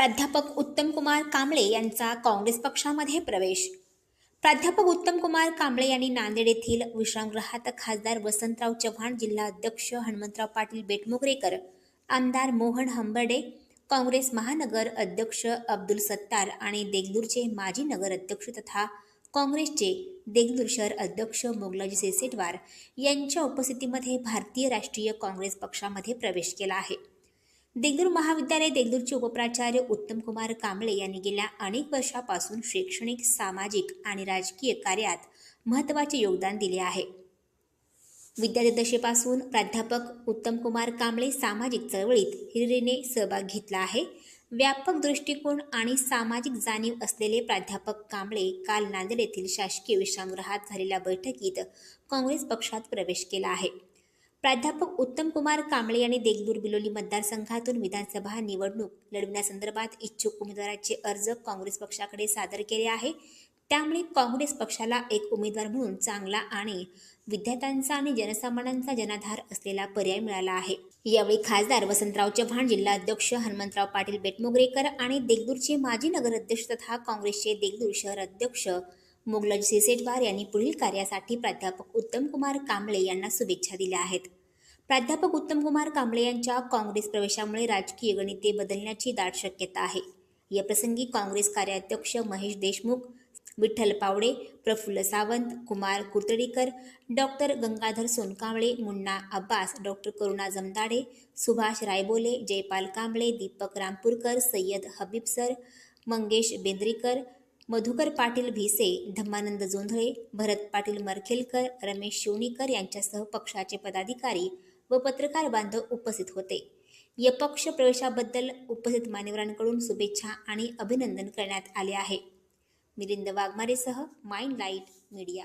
प्राध्यापक उत्तमकुमार कांबळे यांचा काँग्रेस पक्षामध्ये प्रवेश. प्राध्यापक उत्तमकुमार कांबळे यांनी नांदेड येथील विश्रामगृहात खासदार वसंतराव चव्हाण जिल्हा अध्यक्ष हनुमंतराव पाटील बेटमोगरेकर आमदार मोहन हंबर्डे काँग्रेस महानगर अध्यक्ष अब्दुल सत्तार आणि देगलूरचे माजी नगर अध्यक्ष तथा काँग्रेसचे देगलूर शहर अध्यक्ष मोगलाजी सेसेटवार यांच्या उपस्थितीमध्ये भारतीय राष्ट्रीय काँग्रेस पक्षामध्ये प्रवेश केला आहे. देगलूर महाविद्यालय देगलूरचे उपप्राचार्य उत्तमकुमार कांबळे यांनी गेल्या अनेक वर्षापासून शैक्षणिक सामाजिक आणि राजकीय कार्यात महत्त्वाचे योगदान दिले आहे. विद्यादशेपासून प्राध्यापक उत्तमकुमार कांबळे सामाजिक चळवळीत हिरिरीने सहभाग घेतला आहे. व्यापक दृष्टिकोन आणि सामाजिक जाणीव असलेले प्राध्यापक कांबळे काल नांदेड येथील शासकीय विश्रामगृहात झालेल्या बैठकीत काँग्रेस पक्षात प्रवेश केला आहे. प्राध्यापक उत्तम कुमार कांबळे यांनी देगलूर बिलोली मतदारसंघातून विधानसभा निवडणूक लढविण्यासंदर्भात इच्छुक उमेदवाराचे अर्ज काँग्रेस पक्षाकडे सादर केले आहे. त्यामुळे काँग्रेस पक्षाला एक उमेदवार म्हणून चांगला आणि विद्यार्थ्यांचा आणि जनसामान्यांचा जनाधार असलेला पर्याय मिळाला आहे. यावेळी खासदार वसंतराव चव्हाण जिल्हा अध्यक्ष हनुमंतराव पाटील बेटमोगरेकर आणि देगलूरचे माजी नगराध्यक्ष तथा काँग्रेसचे देगलूर शहर अध्यक्ष मुगलज सिसेटवार यांनी पुढील कार्यासाठी प्राध्यापक उत्तमकुमार कांबळे यांना शुभेच्छा दिल्या आहेत. प्राध्यापक उत्तमकुमार कांबळे यांच्या काँग्रेस प्रवेशामुळे राजकीय गणिते बदलण्याची दाट शक्यता आहे. या प्रसंगी काँग्रेस कार्याध्यक्ष Mahesh Deshmukh Vitthal Pawde Praful Sawant Kumar Kurtadikar doctor Gangadhar Sonkamble Munna Abbas doctor Karuna Jamdade Subhash Raibole Jaypal Kamble Deepak Rampurkar Sayyad Habib sir Mangesh Bendrikar Madhukar Patil Bhise Dhammanand Jondhale Bharat Patil Markhelkar Ramesh Shivnikar यांच्यासह पक्षाचे पदाधिकारी व पत्रकार बांधव उपस्थित होते. या पक्ष प्रवेशाबद्दल उपस्थित मान्यवरांकडून शुभेच्छा आणि अभिनंदन करण्यात आले आहे. मिलिंद वाघमारेसह माइंड लाइट मीडिया.